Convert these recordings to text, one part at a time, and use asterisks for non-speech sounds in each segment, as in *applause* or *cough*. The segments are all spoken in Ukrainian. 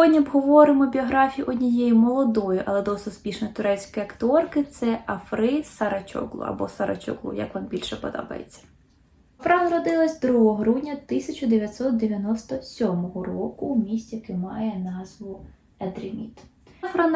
Сьогодні обговоримо біографію однієї молодої, але досить успішної турецької акторки. Це Афри Сарачоглу або Сарачоглу, як вам більше подобається. Афра народилась 2 грудня 1997 року у місті, яке має назву Едреміт.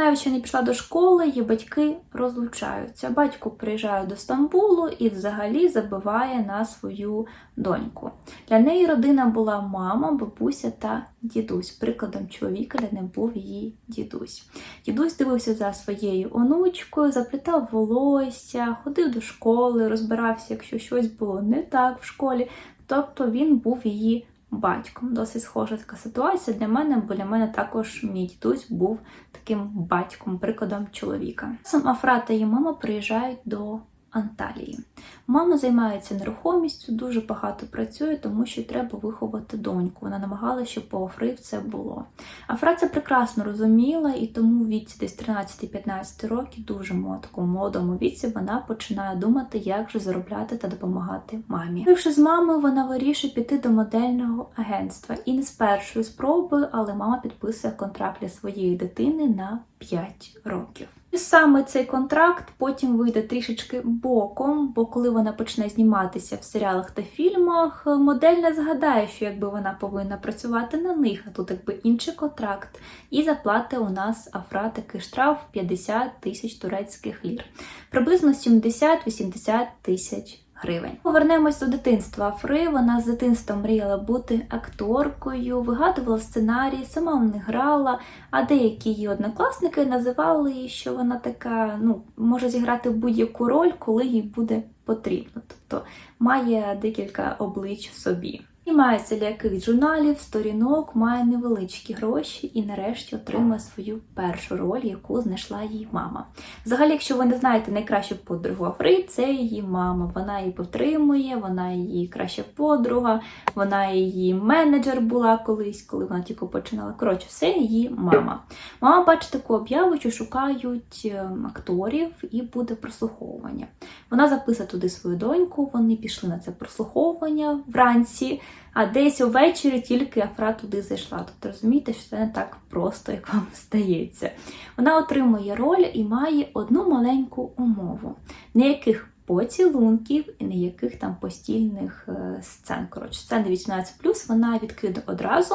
Навіть не пішла до школи, її батьки розлучаються. Батько приїжджає до Стамбулу і взагалі забиває на свою доньку. Для неї родина була мама, бабуся та дідусь. Прикладом чоловіка для неї був її дідусь. Дідусь дивився за своєю онучкою, заплітав волосся, ходив до школи, розбирався, якщо щось було не так в школі. Тобто він був її батьком. Досить схожа така ситуація для мене, бо для мене також мій дідусь був таким батьком, прикладом чоловіка. Сам Афра її мама приїжджають до Анталії. Мама займається нерухомістю, дуже багато працює, тому що треба виховати доньку. Вона намагалася, щоб по Афри це було. Афра це прекрасно розуміла, і тому в віці десь 13-15 років, дуже такому молодому віці, вона починає думати, як же заробляти та допомагати мамі. Вивши з мамою, вона вирішує піти до модельного агентства. І не з першої спроби, але мама підписує контракт для своєї дитини на 5 років. І саме цей контракт потім вийде трішечки боком, бо коли вона почне зніматися в серіалах та фільмах, модель не згадає, що якби вона повинна працювати на них, а тут якби інший контракт. І заплати у нас Афра такий штраф 50 тисяч турецьких лір, приблизно 70-80 тисяч гривень. Повернемось до дитинства Фри Вона з дитинства мріяла бути акторкою, вигадувала сценарії, сама них грала. А деякі її однокласники називали її, що вона така ну може зіграти будь-яку роль, коли їй буде потрібно. Тобто має декілька облич в собі. І мається для яких журналів, сторінок, має невеличкі гроші і нарешті отримує свою першу роль, яку знайшла її мама. Взагалі, якщо ви не знаєте найкращу подругу Афри, це її мама. Вона її підтримує, вона її краща подруга, вона її менеджер була колись, коли вона тільки починала. Коротше, все її мама. Мама бачить таку об'яву, що шукають ем, акторів і буде прослуховування. Вона записує туди свою доньку, вони пішли на це прослуховування вранці, а десь увечері тільки Афра туди зайшла. Тобто розумієте, що це не так просто, як вам *laughs* здається. Вона отримує роль і має одну маленьку умову. Ніяких поцілунків і ніяких там постільних е, сцен. Коротше, сцени 18+, вона відкине одразу,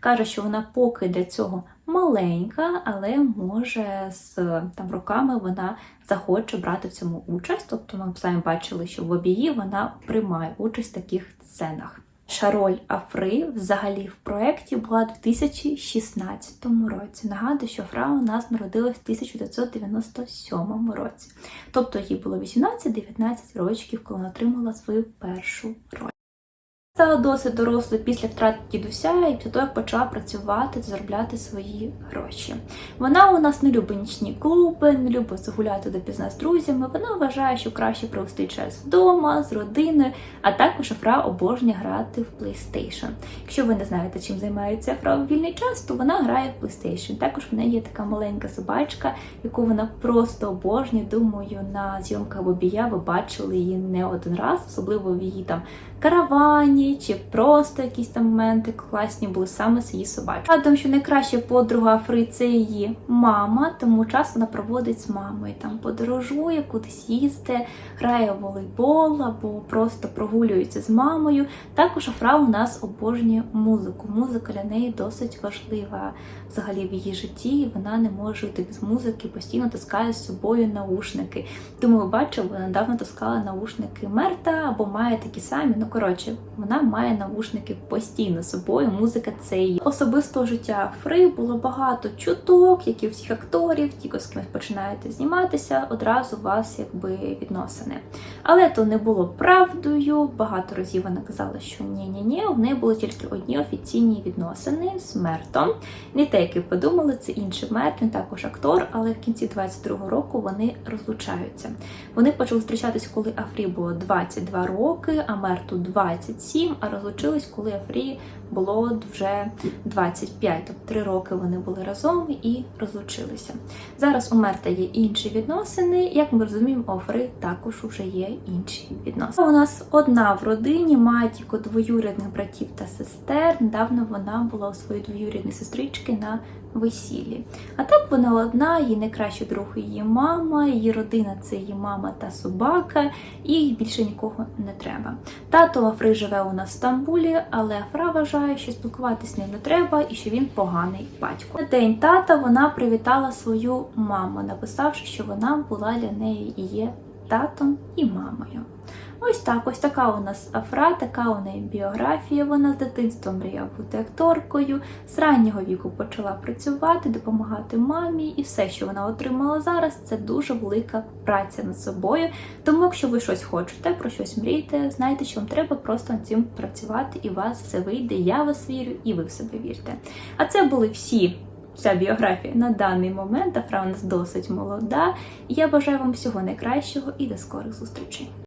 каже, що вона поки для цього маленька, але може з там роками вона захоче брати в цьому участь. Тобто ми самі бачили, що в обії вона приймає участь в таких сценах. Перша роль Афри взагалі в проєкті була у 2016 році. Нагадую, що Фра у нас народилась в 1997 році. Тобто їй було 18-19 років, коли вона отримала свою першу роль. Стала досить дорослою після втрати дідуся і після того, як почала працювати заробляти свої гроші. Вона у нас не любить нічні клуби, не любить загуляти допізна з друзями. Вона вважає, що краще провести час вдома, з родиною, а також Афра обожнює грати в PlayStation. Якщо ви не знаєте, чим займається Афра в вільний час, то вона грає в PlayStation. Також в неї є така маленька собачка, яку вона просто обожнює. Думаю, на зйомках Бобія ви бачили її не один раз, особливо в її там каравані чи просто якісь там моменти класні були саме з її собачкою. Радом, що найкраща подруга Афри це її мама, тому час вона проводить з мамою. Там подорожує, кудись їсти, грає в волейбол або просто прогулюється з мамою. Також Афра у нас обожнює музику. Музика для неї досить важлива взагалі в її житті. і Вона не може йти без музики, постійно таскає з собою наушники. Тому ви бачили, вона недавно таскала наушники Мерта або має такі самі. Ну коротше, вона має навушники постійно з собою. Музика це її особистого життя Фри було багато чуток, як і у всіх акторів, ті, з ким починаєте зніматися, одразу у вас якби відносини. Але то не було правдою. Багато разів вона казала, що ні-ні-ні, в неї були тільки одні офіційні відносини з Мертом. Не те, як ви подумали, це інший Мерт, він також актор, але в кінці 22-го року вони розлучаються. Вони почали зустрічатись, коли Афрі було 22 роки, а Мерту 27. 27, а розлучились, коли Афрі було вже 25. Тобто три роки вони були разом і розлучилися. Зараз у Мерта є інші відносини. Як ми розуміємо, у Афри також вже є інші відносини. У нас одна в родині має тільки двоюрідних братів та сестер. Недавно вона була у своєї двоюрідної сестрички на весіллі. А так вона одна, її найкращий друг її мама, її родина це її мама та собака, і більше нікого не треба. Тато Афри живе у нас в Стамбулі, але Фра вважає, що спілкуватися з ним не треба і що він поганий батько. На день тата вона привітала свою маму, написавши, що вона була для неї і є татом і мамою. Ось так, ось така у нас Афра, така у неї біографія. Вона з дитинства мріяла бути акторкою, з раннього віку почала працювати, допомагати мамі, і все, що вона отримала зараз, це дуже велика праця над собою. Тому, якщо ви щось хочете, про щось мрієте, знайте, що вам треба просто над цим працювати, і у вас все вийде. Я вас вірю, і ви в себе вірте. А це були всі. Вся біографія на даний момент. Афра у нас досить молода. Я бажаю вам всього найкращого і до скорих зустрічей.